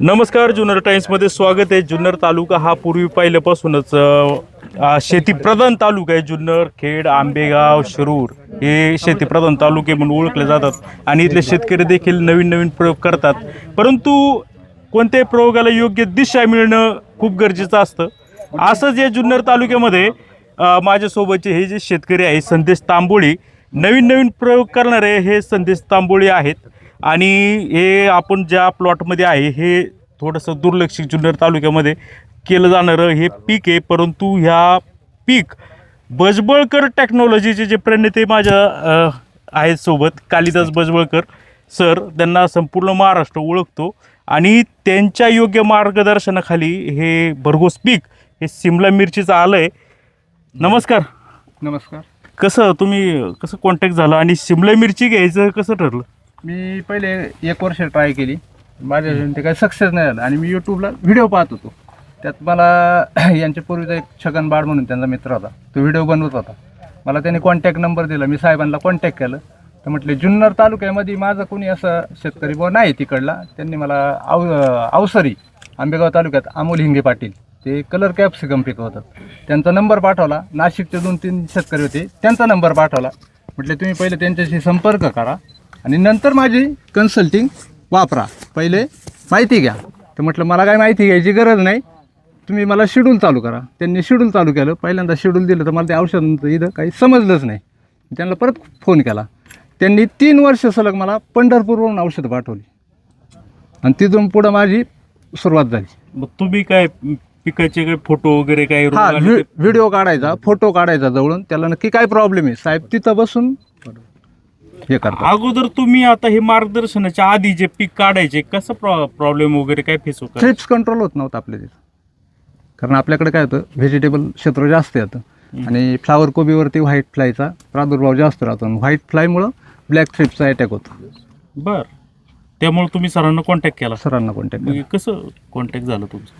नमस्कार जुन्नर टाइम्समध्ये स्वागत आहे. जुन्नर तालुका हा पूर्वी पहिल्यापासूनच शेतीप्रधान तालुका आहे. जुन्नर खेड आंबेगाव शिरूर हे शेतीप्रधान तालुके म्हणून ओळखले जातात आणि इथले शेतकरी देखील नवीन नवीन प्रयोग करतात. परंतु कोणत्याही प्रयोगाला योग्य दिशा मिळणं खूप गरजेचं असतं. असंच या जुन्नर तालुक्यामध्ये माझ्यासोबतचे हे जे शेतकरी आहे संदेश तांबोळी नवीन नवीन प्रयोग करणारे हे संदेश तांबोळी आहेत. आणि हे आपण ज्या प्लॉटमध्ये आहे हे थोडंसं दुर्लक्षित जुन्नर तालुक्यामध्ये केलं जाणारं हे पीक आहे. परंतु ह्या पीक बजबळकर टेक्नॉलॉजीचे जे प्रणेते माझ्या आहेत सोबत कालिदास बजबळकर सर त्यांना संपूर्ण महाराष्ट्र ओळखतो. आणि त्यांच्या योग्य मार्गदर्शनाखाली हे भरघोस पीक हे सिमला मिरचीचं आलं आहे. नमस्कार. नमस्कार. कसं तुम्ही कसं कॉन्टॅक्ट झाला आणि सिमला मिरची घ्यायचं कसं ठरलं? मी पहिले एक वर्ष ट्राय केली. माझ्या ते काही सक्सेस नाही झालं. आणि मी यूट्यूबला व्हिडिओ पाहत होतो. त्यात मला यांच्या पूर्वीचा एक छगन बाळ म्हणून त्यांचा मित्र होता. तो व्हिडिओ बनवत होता. मला त्यांनी कॉन्टॅक्ट नंबर दिला. मी साहेबांना कॉन्टॅक्ट केलं. तर म्हटले जुन्नर तालुक्यामध्ये माझं कोणी असं शेतकरी बुवा नाही तिकडला. त्यांनी मला आव अवसरी आंबेगाव तालुक्यात अमोल हिंगे पाटील. ते कलर कॅप्सिकम पिकवतात त्यांचा नंबर पाठवला. नाशिकचे दोन तीन शेतकरी होते. त्यांचा नंबर पाठवला. म्हटले तुम्ही पहिले त्यांच्याशी संपर्क करा. आणि नंतर माझी कन्सल्टिंग वापरा. पहिले माहिती घ्या. तर म्हटलं मला काय माहिती घ्यायची गरज नाही. तुम्ही मला शेड्यूल चालू करा. त्यांनी शेड्यूल चालू केलं. पहिल्यांदा शेड्यूल दिलं तर मला ते औषधांचं इथं काही समजलंच नाही. त्यांना परत फोन केला. त्यांनी तीन वर्ष सलग मला पंढरपूरवरून औषधं पाठवली. आणि तिथून पुढं माझी सुरुवात झाली. मग तुम्ही काय पिकाचे काय फोटो वगैरे काय हा व्हिडिओ काढायचा फोटो काढायचा जवळून. त्याला नक्की काय प्रॉब्लेम आहे? साहेब तिथं बसून हे करतात. अगोदर तुम्ही आता हे मार्गदर्शनाच्या आधी जे पीक काढायचे कसं प्रॉब्लेम वगैरे काय फेस होत? थ्रिप्स कंट्रोल होत नव्हतं आपल्या तिथं. कारण आपल्याकडे काय होतं व्हेजिटेबल क्षेत्र जास्त येतं आणि फ्लावर कोबीवरती व्हाईट फ्लायचा प्रादुर्भाव जास्त राहतो. आणि व्हाईट फ्लायमुळं ब्लॅक थ्रिप्सचा अटॅक होतो. बर. त्यामुळे तुम्ही सरांना कॉन्टॅक्ट केला. सरांना कॉन्टॅक्ट मग कसं कॉन्टॅक्ट झालं तुमचं?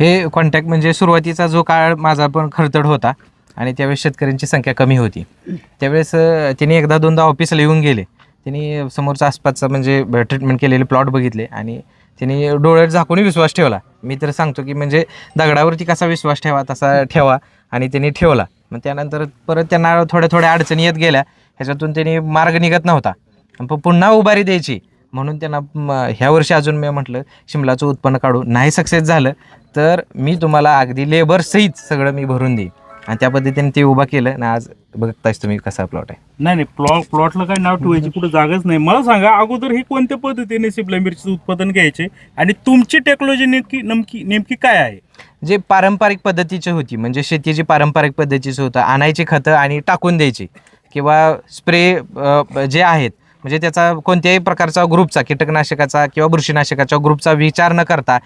हे कॉन्टॅक्ट म्हणजे सुरुवातीचा जो काळ माझा पण खडतड होता. आणि त्यावेळेस शेतकऱ्यांची संख्या कमी होती. त्यावेळेस त्यांनी एकदा दोनदा ऑफिसला येऊन गेले. त्यांनी समोरचा आसपासचा म्हणजे ट्रीटमेंट केलेले प्लॉट बघितले आणि त्यांनी डोळ्यात झाकूनही विश्वास ठेवला. मी तर सांगतो की म्हणजे दगडावरती कसा विश्वास ठेवा तसा ठेवा आणि त्यांनी ठेवला. मग त्यानंतर परत त्यांना थोड्या थोड्या अडचणी येत गेल्या. ह्याच्यातून त्यांनी मार्ग निघत नव्हता. पण प- पुन्हा उभारी द्यायची. म्हणून त्यांना ह्या वर्षी अजून मी म्हटलं शिमलाचं उत्पन्न काढू. नाही सक्सेस झालं तर मी तुम्हाला अगदी लेबर सहित सगळं मी भरून देईन. आणि त्या पद्धतीने ते उभा केलं ना आज बघतायच तुम्ही कसा प्लॉट आहे. नाही नाही प्लॉट प्लॉटला काय नाव ठेवायची कुठं जागाच नाही. मला सांगा अगोदर हे कोणत्या पद्धतीने सिमला मिरचीचं उत्पादन घ्यायचे आणि तुमची टेक्नॉलॉजी नेमकी नेमकी नेमकी काय आहे? जे पारंपरिक पद्धतीची होती म्हणजे शेतीची पारंपरिक पद्धतीचं होतं आणायची खतं आणि टाकून द्यायची किंवा स्प्रे जे आहेत म्हणजे त्याचा कोणत्याही प्रकारचा ग्रुपचा कीटकनाशकाचा किंवा बुरशीनाशकाच्या ग्रुपचा विचार न करता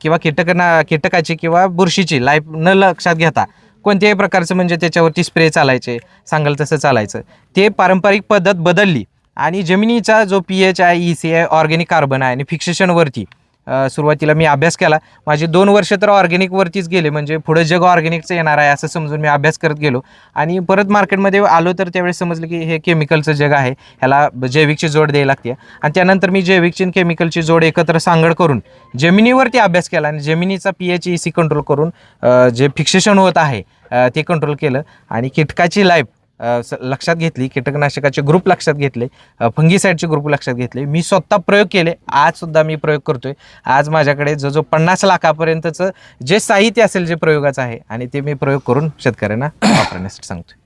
किंवा कीटकना कीटकाची किंवा बुरशीची लाईफ न लक्षात घेता कोणत्याही प्रकारचं म्हणजे त्याच्यावरती स्प्रे चालायचे सांगाल तसं चालायचं. ते पारंपरिक पद्धत बदलली आणि जमिनीचा जो पी एच आहे ई सी आहे ऑर्गॅनिक कार्बन आहे आणि फिक्सेशनवरती सुरुवातीला मी अभ्यास केला. माझे दोन वर्ष तर ऑर्गॅनिकवरतीच गेले. म्हणजे पुढं जग ऑर्गॅनिकचं येणार आहे असं समजून मी अभ्यास करत गेलो. आणि परत मार्केटमध्ये आलो तर त्यावेळेस समजलं की हे केमिकलचं जग आहे. ह्याला जैविकची जोड द्यायला लागते. आणि त्यानंतर मी जैविकची आणि केमिकलची जोड एकत्र सांगड करून जमिनीवरती अभ्यास केला आणि जमिनीचा P H E C control करून जे फिक्सेशन होत आहे ते कंट्रोल केलं. आणि कीटकाची लाईफ लक्षात घेतली कीटकनाशकाचे ग्रुप लक्षात घेतले फंगीसाईडचे ग्रुप लक्षात घेतले. मी स्वतः प्रयोग केले आज सुद्धा मी प्रयोग करतोय. आज माझ्याकडे जो जो पन्नास लाखापर्यंतचं जे साहित्य असेल जे प्रयोगाचं आहे आणि ते मी प्रयोग करून शेतकऱ्यांना वापरण्यासाठी सांगतोय.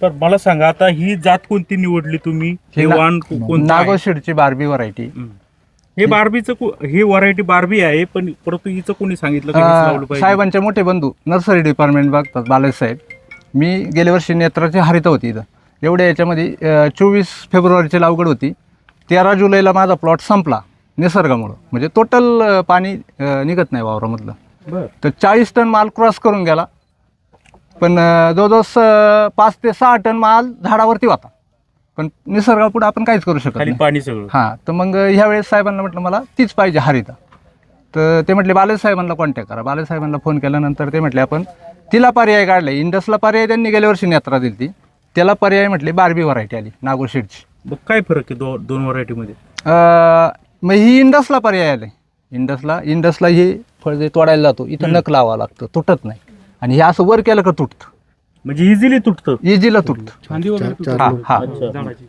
तर मला सांगा आता ही जात कोणती निवडली तुम्ही? हे वाण? नागोशीडची बारबी व्हरायटी हं. बार्बीचं ही व्हरायटी बार्बी आहे पण परंतु हिचं कोणी सांगितलं साहेबांचे मोठे बंधू नर्सरी डिपार्टमेंट बघतात बालाजी साहेब मी गेल्या वर्षी नेत्राची हरित होती इथं. एवढ्या याच्यामध्ये चोवीस फेब्रुवारीची लागवड होती. तेरा जुलैला माझा प्लॉट संपला निसर्गामुळं. म्हणजे टोटल पाणी निघत नाही वावरामधलं. तर चाळीस टन माल क्रॉस करून गेला. पण जवळजवळ पाच ते सहा टन माल झाडावरती होता. पण निसर्गापुढे आपण काहीच करू शकत नाही. पाणी सगळं. हां तर मग ह्यावेळेस साहेबांना म्हटलं मला तीच पाहिजे हरिता. तर ते म्हटले बालाजी साहेबांना कॉन्टॅक्ट करा. बालाजी साहेबांना फोन केल्यानंतर ते म्हटले आपण तिला पर्याय काढले इंडसला पर्याय त्यांनी गेल्या वर्षी यात्रा दिली ती त्याला पर्याय म्हटले बारबी व्हरायटी आली नागोशीडची मग काय फरक आहे दो दोन व्हरायटीमध्ये मग ही इंडसला पर्याय आले इंडसला इंडसला हे फळ जे तोडायला जातो इथं नक लावावं लागतं तुटत नाही. आणि हे असं वर केलं का तुटतं? म्हणजे इझिली तुटतं. इजीला तुटतं. हा हा.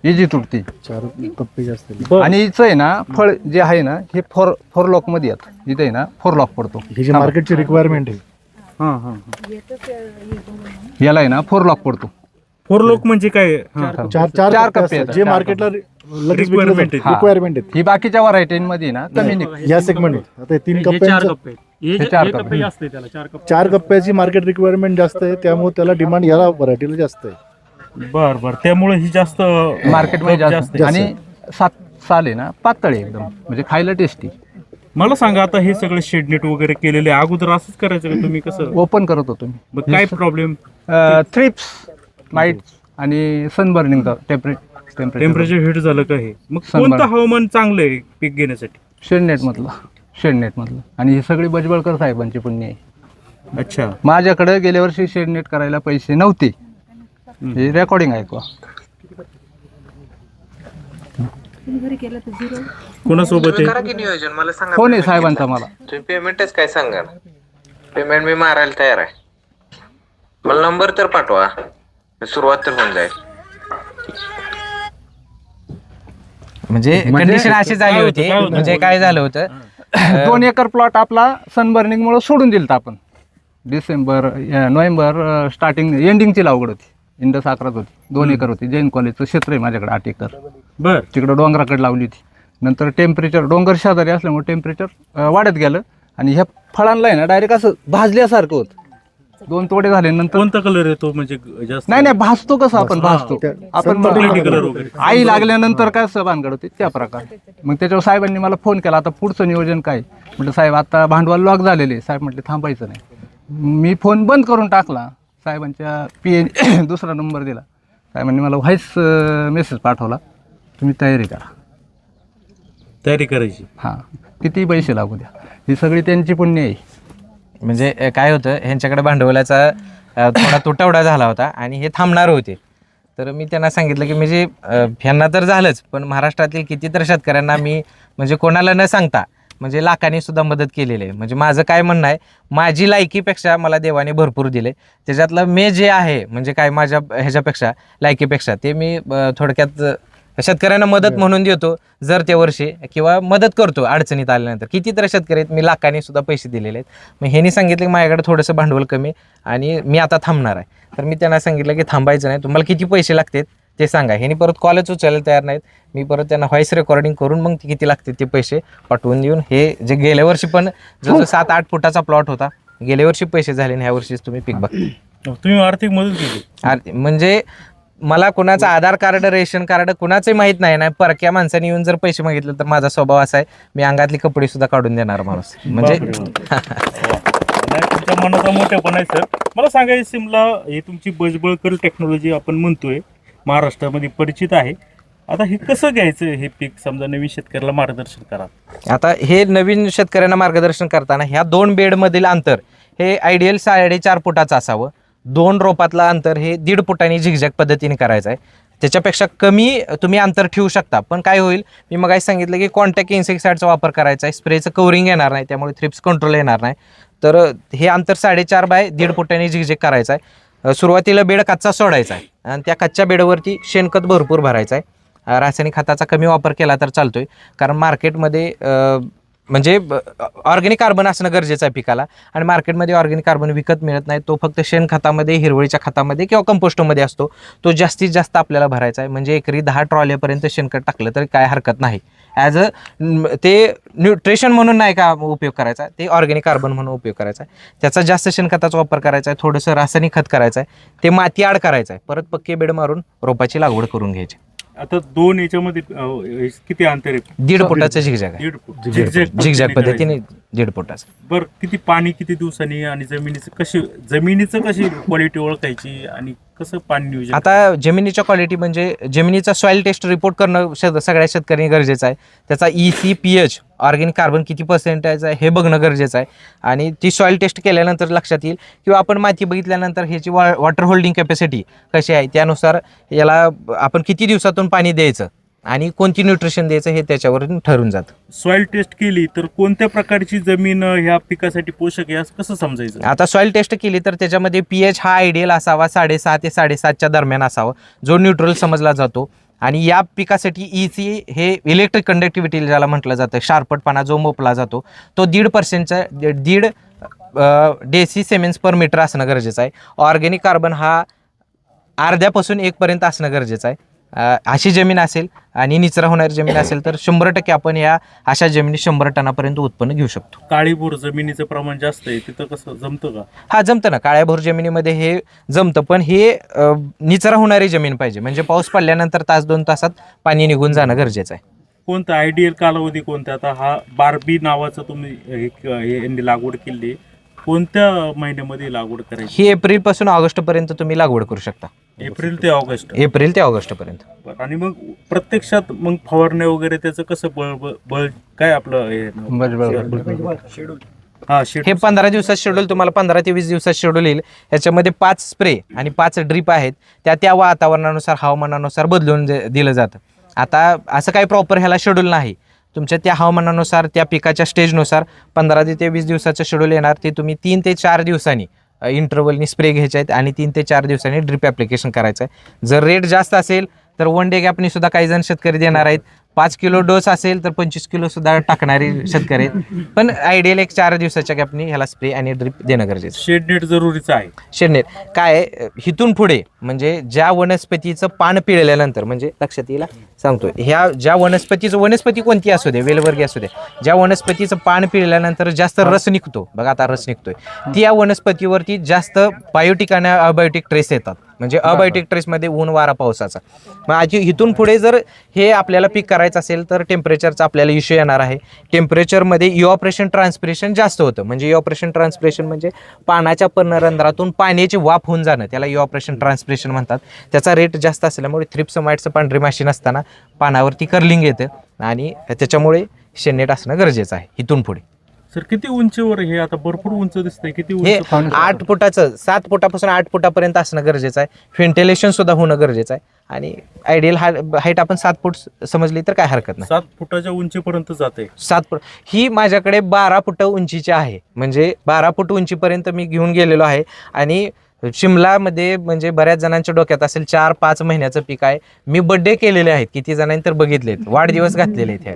इजी तुटते. चार कप्पे जास्त बरं. आणि हिचं आहे ना फळ जे आहे ना हे फोर फोर लॉकमध्ये येतं. इथे आहे ना फोर लॉक पडतो. ही जी मार्केटची रिक्वायरमेंट आहे. याला आहे ना फोर लॉक पडतो. फोर लोक म्हणजे काय? हा. चार चार चार कप्पे कप्पे असतात, जे चार मार्केटला Requirement. रिक्वायरमेंट आहेत. ही. बाकीच्या व्हरायटीमध्ये ना कमी निघ या सेगमेंट आता हे तीन कप्प्यांचं हे चार कप. चार कप्प्याची मार्केट रिक्वायरमेंट जास्त आहे त्यामुळे त्याला डिमांड याला व्हरायटीला जास्त आहे. बर बर. त्यामुळे ही जास्त मार्केटमध्ये जास्त जास्त आहे. आणि सात साल आहे ना पातळ आहे एकदम. म्हणजे खायला टेस्टी मला सांगा आता हे सगळं शेडनेट वगैरे केलेले. अगोदर असंच करायचं का तुम्ही कसं? ओपन करत होतो मी. मग काय प्रॉब्लेम थ्रिप्स माइट आणि सनबर्निंगचा टेम्परेचर टेम्परेचर हिट झालं का हे? मग. कोणतं हवामान चांगलं आहे पीक घेण्यासाठी? शेडनेट मधलं. शेडनेट मधलं आणि ही सगळी बजबळकर साहेबांची पुण्य आहे. अच्छा. माझ्याकडे गेल्या वर्षी शेडनेट करायला पैसे नव्हते. हे रेकॉर्डिंग ऐकवा कोणासोबत आहे? करा की नियोजन? मला सांगा फोन आहे साहेबांचा मला? तुम्ही पेमेंटच काय सांगा पेमेंट मी मारायला तयार आहे. मला नंबर तर पाठवा. सुरुवात तर होऊन जाईल. म्हणजे कंडिशन अशी झाली काय होतं? म्हणजे काय झालं होतं? दोन एकर प्लॉट आपला सनबर्निंग मुळे सोडून दिलता आपण. डिसेंबर नोव्हेंबर स्टार्टिंग एंडिंगची लागवड होती. इंडस अकराच होती. दोन एकर होती. जैन कॉलेजचं क्षेत्र आहे माझ्याकडे आठ एकर. बर. तिकडं डोंगराकडे लावली होती. नंतर टेम्परेचर डोंगर शेजारी असल्यामुळे टेम्परेचर वाढत गेलं. आणि ह्या फळांना आहे ना डायरेक्ट असं भाजल्यासारखं होतं. दोन तोडे झाले नंतर कोणता कलर येतो म्हणजे जास्त? नाही नाही भाजतो कसं आपण भाजतो आपण वगैरे. आई लागल्यानंतर काय भानगड होते त्या प्रकारे. मग त्याच्यावर साहेबांनी मला फोन केला आता पुढचं नियोजन काय? म्हटलं साहेब आता भांडवल लॉक झालेले साहेब म्हटले थांबायचं नाही. मी फोन बंद करून टाकला. साहेबांच्या पी एन दुसरा नंबर दिला. साहेबांनी मला व्हॉइस मेसेज पाठवला. तुम्ही तयारी करा. तयारी करायची. हां. किती पैसे लागू द्या? ही सगळी त्यांची पुण्य आहे. म्हणजे अ, काय होतं ह्यांच्याकडे भांडवलाचा अ, थोडा तुटवडा झाला होता आणि हे थांबणार होते. तर मी त्यांना सांगितलं की म्हणजे अ, ह्यांना तर झालंच पण महाराष्ट्रातील कितीतर शेतकऱ्यांना मी म्हणजे कोणाला न सांगता म्हणजे लाखांनी सुद्धा मदत केलेली आहे. म्हणजे माझं काय म्हणणं आहे माझी लायकीपेक्षा मला देवाने भरपूर दिले. त्याच्यातलं मे जे आहे म्हणजे काय माझ्या ह्याच्यापेक्षा लायकीपेक्षा ते मी अ, थोडक्यात शेतकऱ्यांना मदत म्हणून देतो जर त्या वर्षी किंवा मदत करतो अडचणीत आल्यानंतर. कितीतरी शेतकरी आहेत मी लाखांनी सुद्धा पैसे दिलेले आहेत. मग ह्यांनी सांगितलं की माझ्याकडे थोडंसं भांडवल कमी आणि मी आता थांबणार आहे. तर मी त्यांना सांगितलं की थांबायचं नाही. तुम्हाला किती पैसे लागतात ते सांगा. ह्यांनी परत कॉलेज उचलायला तयार नाहीत. मी परत त्यांना व्हॉइस रेकॉर्डिंग करून मग किती लागते ते पैसे पाठवून देऊन हे जे गेल्या वर्षी पण जो सात आठ फुटाचा प्लॉट होता. गेल्या वर्षी पैसे झाले आणि ह्या वर्षीच तुम्ही पीक बघता तुम्ही आर्थिक मदत केली म्हणजे मला कुणाचं आधार कार्ड रेशन कार्ड कुणाचंही माहीत नाही ना. परक्या माणसाने येऊन जर पैसे मागितले तर माझा स्वभाव असा आहे मी अंगातली कपडे सुद्धा काढून देणार माणूस. म्हणजे नाही, तुमच्या मनाचा मोठेपण आहे सर. मला सांगा सिमला ही तुमची बजबळकर टेक्नॉलॉजी आपण म्हणतोय महाराष्ट्रामध्ये परिचित आहे. आता हे कसं घ्यायचं हे पीक? समजा नवीन शेतकऱ्याला मार्गदर्शन करा. आता हे नवीन शेतकऱ्यांना मार्गदर्शन करताना ह्या दोन बेडमधील अंतर हे आयडियल साडेचार फुटाचं असावं. दोन रोपातलं अंतर हे दीड फुटाने झिगझॅग पद्धतीने करायचं आहे. त्याच्यापेक्षा कमी तुम्ही अंतर ठेवू शकता. पण काय होईल मी मग सांगितलं की कॉन्टॅक्ट इन्सेक्टिसाईडचा वापर करायचा आहे. स्प्रेचं कवरिंग येणार नाही त्यामुळे थ्रिप्स कंट्रोल येणार नाही. तर हे अंतर साडेचार बाय दीड फुटाने झिगझॅग करायचं आहे. सुरुवातीला बेड कच्चा सोडायचा आहे. आणि त्या कच्च्या बेडवरती शेणखत भरपूर भरायचं आहे. रासायनिक खताचा कमी वापर केला तर चालतोय. कारण मार्केटमध्ये म्हणजे ऑर्गॅनिक कार्बन असणं गरजेचं आहे पिकाला. आणि मार्केटमध्ये ऑर्गॅनिक कार्बन विकत मिळत नाही तो फक्त शेणखतामध्ये हिरवळीच्या खतामध्ये किंवा कंपोस्टमध्ये असतो. तो जास्तीत जास्त आपल्याला भरायचा आहे. म्हणजे एकरी दहा ट्रॉलीपर्यंत शेणखत टाकलं तरी काय हरकत नाही. ॲज अ ते न्यूट्रिशन म्हणून नाही का उपयोग करायचा? ते ऑर्गॅनिक कार्बन म्हणून उपयोग करायचा आहे. त्याचा जास्त शेणखताचा वापर करायचा आहे. थोडंसं रासायनिक खत करायचं आहे. ते माती आड करायचं आहे. परत पक्के बेड मारून रोपाची लागवड करून घ्यायची. आता दोन याच्यामध्ये अं, किती अंतर आहे? दीड फुटाचं झिगझॅग आहे. दीड फूट. झिगझॅग झिगझॅग पद्धतीने पद्धतीने दीड फुटाचं बर किती पाणी किती दिवसांनी आणि जमिनीचं कशी जमिनीचं कशी क्वालिटी ओळखायची आणि कसं पाणी नियोजन आता जमिनीच्या क्वालिटी म्हणजे जमिनीचा सॉईल टेस्ट रिपोर्ट करणं शेत सगळ्या शेतकऱ्यांनी गरजेचं आहे. त्याचा E C P H organic carbon किती पर्सेंटेज आहे हे बघणं गरजेचं आहे. आणि ती सॉईल टेस्ट केल्यानंतर लक्षात येईल किंवा आपण माती बघितल्यानंतर ह्याची वॉ वॉटर होल्डिंग कॅपॅसिटी कशी आहे त्यानुसार याला आपण किती दिवसातून पाणी द्यायचं. आणि कोणती न्यूट्रिशन द्यायचं हे त्याच्यावरून ठरून जातं. सॉइल टेस्ट केली तर कोणत्या प्रकारची जमीन ह्या पिकासाठी पोषक आहे कसं समजायचं? आता सॉईल टेस्ट केली तर त्याच्यामध्ये पी एच हा आयडियल असावा साडेसहा ते साडेसातच्या दरम्यान असावा जो न्यूट्रल समजला जातो. आणि या पिकासाठी ई सी हे इलेक्ट्रिक कंडक्टिव्हिटी ज्याला म्हटलं जातं शार्पटपणा जो मोपला जातो तो दीड पर्सेंटचा दीड डेसी सेमेन्स पर मीटर असणं गरजेचं आहे. ऑर्गॅनिक कार्बन हा अर्ध्यापासून एकपर्यंत असणं गरजेचं आहे. अशी जमीन असेल आणि निचरा होणारी जमीन असेल तर शंभर टक्के आपण या अशा जमिनी शंभर टनापर्यंत उत्पन्न घेऊ शकतो. काळीभोर जमिनीचं प्रमाण जास्त आहे तिथं कसं जमतं का? हा जमतं ना. काळ्या भोर जमिनीमध्ये हे जमतं पण हे निचरा होणारी जमीन पाहिजे. म्हणजे पाऊस पडल्यानंतर तास दोन तासात पाणी निघून जाणं गरजेचं आहे. कोणता आयडियल कालावधी कोणता? आता हा बारबी नावाचं तुम्ही हे हे यांनी लागवड केली आहे. कोणत्या महिन्यामध्ये लागवड करायची? ही एप्रिलपासून ऑगस्टपर्यंत तुम्ही लागवड करू शकता. एप्रिल ते ऑगस्ट. एप्रिल ते ऑगस्टपर्यंत बरं. आणि मग प्रत्यक्षात मग फवारण्या वगैरे त्याचं कसं बळ बळ- बळ काय आपलं हे हा हे पंधरा दिवसात शेड्यूल तुम्हाला पंधरा ते वीस दिवसात शेड्यूल येईल. याच्यामध्ये पाच स्प्रे आणि पाच ड्रीप आहेत. त्या त्या वातावरणानुसार हवामानानुसार बदलून दिलं जातं. आता असं काही प्रॉपर ह्याला शेड्यूल नाही. तुमच्या त्या हवामानानुसार त्या पिकाच्या स्टेजनुसार पंधरा ते वीस दिवसाचं शेड्यूल येणार. ते तुम्ही तीन ते चार दिवसांनी इंटरवलनी स्प्रे घ्यायचे आहेत आणि तीन ते चार दिवसांनी ड्रिप ॲप्लिकेशन करायचं आहे. जर रेट जास्त असेल तर वन डे गॅपनी सुद्धा काही जण शेतकरी देणार आहेत. पाच किलो डोस असेल तर पंचवीस किलो सुद्धा टाकणारे शेतकरी आहेत. पण आयडियल एक चार दिवसाच्या गॅपनी ह्याला स्प्रे आणि ड्रिप देणं गरजेचं आहे. शेड नेट जरुरीचं आहे. शेडनेट काय हिथून पुढे म्हणजे ज्या वनस्पतीचं पान पिळल्यानंतर म्हणजे लक्षात येईल सांगतो ह्या ज्या वनस्पतीचं वनस्पती कोणती असू दे वेलवर्गी असू दे ज्या वनस्पतीचं पान पिळल्यानंतर जास्त रस निघतो. बघा आता रस निघतोय. ती या वनस्पतीवरती जास्त बायोटिक आणि अबायोटिक ट्रेस येतात. म्हणजे अबायोटिक ट्रेसमध्ये ऊन वारा पावसाचा. मग आजी इथून पुढे जर हे आपल्याला पीक करायचं असेल तर टेम्परेचरचा आपल्याला इश्यू येणार आहे. टेम्परेचरमध्ये इऑपरेशन ट्रान्सपिरेशन जास्त होतं. म्हणजे इऑपरेशन ट्रान्सपिरेशन म्हणजे पानाच्या पर्णरंध्रातून पाण्याची वाफ होऊन जाणं. त्याला इऑपरेशन ट्रान्सपिरेशन म्हणतात. त्याचा रेट जास्त असल्यामुळे थ्रिप्समाइटचं पांढरी माशी नसताना पानावरती कर्लिंग येतं आणि त्याच्यामुळे शेनेट असणं गरजेचं आहे. इथून पुढे. सर किती उंचीवर हे आता भरपूर उंच दिसतंय? किती हे उंच आठ फुटाचं सात फुटापासून आठ फुटापर्यंत असणं गरजेचं आहे. व्हेंटिलेशन सुद्धा होणं गरजेचं आहे. आणि आयडियल हाईट आपण सात फूट समजली तर काय हरकत नाही. सात फुटाच्या उंचीपर्यंत जाते सात फूट ही माझ्याकडे बारा फुट उंचीची आहे. म्हणजे बारा फूट उंचीपर्यंत मी घेऊन गेलेलो आहे. आणि शिमलामध्ये म्हणजे बऱ्याच जणांच्या डोक्यात असेल चार पाच महिन्याचं पीक आहे. मी बड्डे केलेले आहेत. किती जणांनी तर बघितलेत. वाढदिवस घातलेले आहेत ह्या.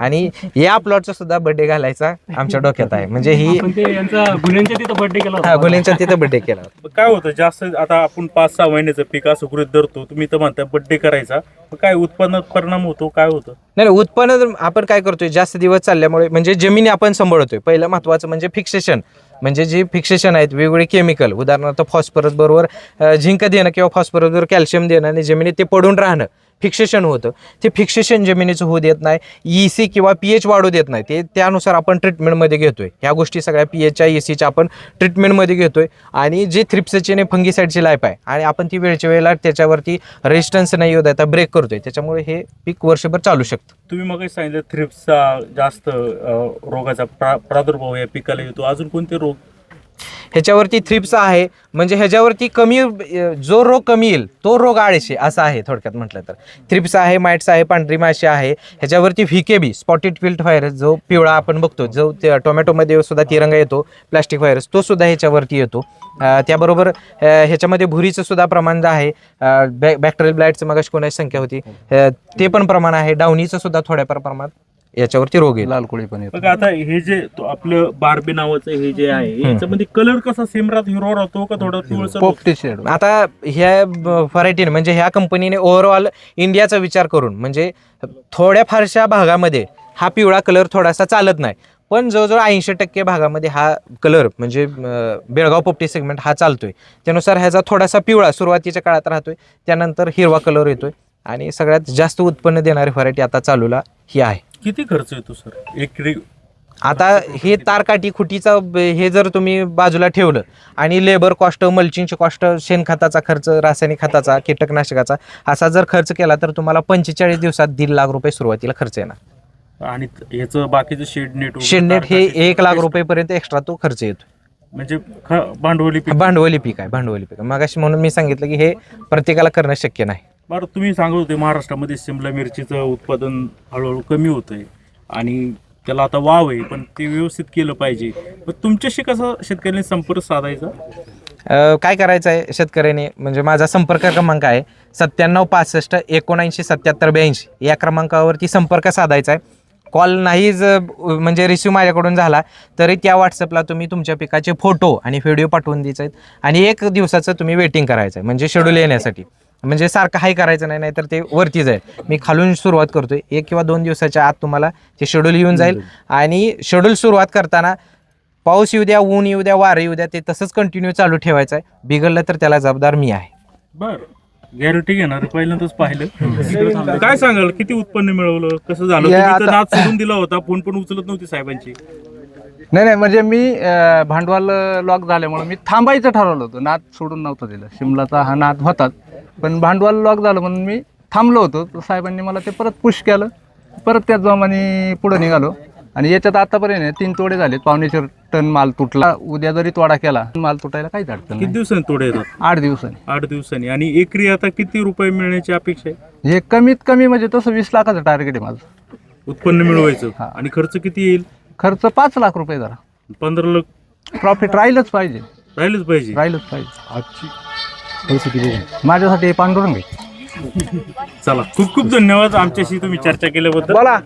आणि या प्लॉटचा सुद्धा बड्डे घालायचा आमच्या डोक्यात आहे. म्हणजे ही पण ते यांचा गुन्ह्यांच्या तिथं बर्थडे केला हा, गुलींच्या तिथं बड्डे केला होता. काय होतं जास्त आता आपण पाच सहा महिन्याचं पीक असं गृहित धरतो तुम्ही तर म्हणता बड्डे करायचा. मग काय उत्पन्नात परिणाम होतो काय होतं? नाही नाही, उत्पन्न आपण काय करतोय जास्त दिवस चालल्यामुळे म्हणजे जमिनी आपण सांभाळतोय. पहिलं महत्वाचं म्हणजे फिक्सेशन म्हणजे जे फिक्सेशन आहेत वेगवेगळे केमिकल उदाहरणार्थ फॉस्फरस बरोबर अ, झिंक देणं किंवा फॉस्फरस बरोबर कॅल्शियम देणं आणि जमिनीत ते पडून राहणं. फिक्सेशन होतं. ते फिक्सेशन जमिनीचं होऊ देत नाही. ई सी किंवा पी एच वाढू देत नाही. ते त्यानुसार आपण ट्रीटमेंटमध्ये घेतोय. ह्या गोष्टी सगळ्या पी एचच्या ई सीच्या आपण ट्रीटमेंटमध्ये घेतोय. आणि जे थ्रिप्सचे आणि फंगीसाईडची लाईफ आहे आणि आपण ती वेळच्या वेळेला त्याच्यावरती रेजिस्टन्स नाही होत आता ब्रेक करतोय. त्याच्यामुळे हे पीक वर्षभर चालू शकतं. तुम्ही मग सांगितलं थ्रिप्सचा जास्त रोगाचा प्रा- प्रादुर्भाव या पिकाला येतो. अजून कोणते रोग ह्याच्यावरती थ्रिप्स आहे. म्हणजे ह्याच्यावरती कमी जो रोग कमी येईल तो रोग आळशी असा आहे थोडक्यात म्हटलं तर. थ्रिप्स आहे माइट्स आहे पांढरी माशी आहे. ह्याच्यावरती व्हीकेबी स्पॉटेड फिल्ट व्हायरस जो पिवळा आपण बघतो जो टोमॅटोमध्ये सुद्धा तिरंगा येतो प्लास्टिक व्हायरस तो सुद्धा ह्याच्यावरती येतो. त्याबरोबर ह्याच्यामध्ये भुरीचं सुद्धा प्रमाण आहे बॅ बॅक्टेरियल ब्लाईटचं मग कोणाची संख्या होती ते पण प्रमाण आहे. डावणीचं सुद्धा थोड्याफार प्रमाणात याच्यावरती रोग येईल लाल कोळी पण येतो. बघा आता हे जे तो आपलं बारबी नावाचं हे जे आहे याच्यामध्ये कलर कसा सेम राहतो? हिरो राहतो का थोडा पिवळसर पोपटी शेड आता ह्या व्हरायटीने म्हणजे ह्या कंपनीने ओव्हरऑल इंडियाचा विचार करून म्हणजे थोड्या फारशा भागामध्ये हा पिवळा कलर थोडासा चालत नाही. पण जवळजवळ ऐंशी टक्के भागामध्ये हा कलर म्हणजे अं, बेळगाव पोपटी सेगमेंट हा चालतोय. त्यानुसार ह्याचा थोडासा पिवळा सुरुवातीच्या काळात राहतोय त्यानंतर हिरवा कलर येतोय आणि सगळ्यात जास्त उत्पन्न देणारी व्हरायटी आता चालूला ही आहे. किती खर्च येतो सर? एकरी आता हे तारकाठी खुटीचा ब- हे जर तुम्ही बाजूला ठेवलं आणि लेबर कॉस्ट मल्चिंगचे कॉस्ट शेणखताचा खर्च रासायनिक खताचा कीटकनाशकाचा असा जर खर्च केला तर तुम्हाला पंचेचाळीस दिवसात दीड लाख रुपये सुरुवातीला खर्च येणार. आणि ह्याचं बाकीचं शेड नेट शेडनेट हे एक लाख रुपयेपर्यंत एक्स्ट्रा तो खर्च येतो. म्हणजे ख- भांडवली पीक. भांडवली पीक आहे भांडवली पीक. आहे. मगाशी म्हणून मी सांगितलं की हे प्रत्येकाला करणं शक्य नाही. बरं तुम्ही सांगत होते महाराष्ट्रामध्ये शिमला मिरचीचं उत्पादन हळूहळू कमी होत आहे आणि त्याला आता वाव आहे पण ते व्यवस्थित केलं पाहिजे. मग तुमच्याशी कसं शेतकऱ्यांनी संपर्क साधायचा? अ, काय करायचं आहे शेतकऱ्याने? म्हणजे माझा संपर्क क्रमांक आहे सत्त्याण्णव पासष्ट एकोणऐंशी सत्याहत्तर ब्याऐंशी. या क्रमांकावरती संपर्क साधायचा आहे कॉल नाही ज म्हणजे रिसिव्ह माझ्याकडून झाला तरी त्या व्हॉट्सअपला तुम्ही तुमच्या पिकाचे फोटो आणि व्हिडिओ पाठवून द्यायचे आहेत आणि एक दिवसाचं तुम्ही वेटिंग करायचं आहे म्हणजे शेड्यूल येण्यासाठी. म्हणजे सारखं हाय करायचं नाही नाहीतर ते वरती जाईल. मी खालून सुरुवात करतोय. एक किंवा दोन दिवसाच्या आत तुम्हाला ते शेड्यूल येऊन जाईल. आणि शेड्यूल सुरुवात करताना पाऊस येऊ द्या ऊन येऊ द्या वारं येऊ द्या ते तसंच कंटिन्यू चालू ठेवायचं आहे. बिघडलं तर त्याला जबाबदार मी आहे. बर. गॅरंटी घेणार पहिल्यांदाच पाहिलं. काय सांगाल किती उत्पन्न मिळवलं कसं झालं? या तुम्ही तर आता- नाद सोडून दिला होता फोन पण उचलत नव्हती साहेबांची. नाही नाही म्हणजे मी अं, भांडवल लॉक झाल्यामुळे मी थांबायचं ठरवलं होतं. नाद सोडून नव्हतं दिलं. शिमलाचा हा नाद होताच. पण भांडवल लॉक झालं म्हणून मी थांबलो होतो. तर साहेबांनी मला ते परत पुश केलं. परत त्याच जोमाने पुढे निघालो. आणि याच्यात आतापर्यंत तीन तोडे झाले पावणे चार टन माल तुटला. उद्या जरी तोडा केला माल तुटायला काहीच अडचण किती नाही. दिवसांनी तोडे येतात? आठ दिवसांनी. आठ दिवसांनी. आणि एकरी आता किती रुपये मिळण्याची अपेक्षा आहे? हे कमीत कमी म्हणजे तसं वीस लाखाचं टार्गेट आहे माझं. उत्पन्न मिळवायचं. हा. आणि खर्च किती येईल? खर्च पाच लाख रुपये जरा. पंधरा लाख प्रॉफिट राहिलंच पाहिजे. राहिलंच पाहिजे. राहिलंच पाहिजे. आजची परिस्थिती बघून माझ्यासाठी हे पांडुरंग आहे. चला खूप खूप धन्यवाद आमच्याशी तुम्ही चर्चा केल्याबद्दल. बोला.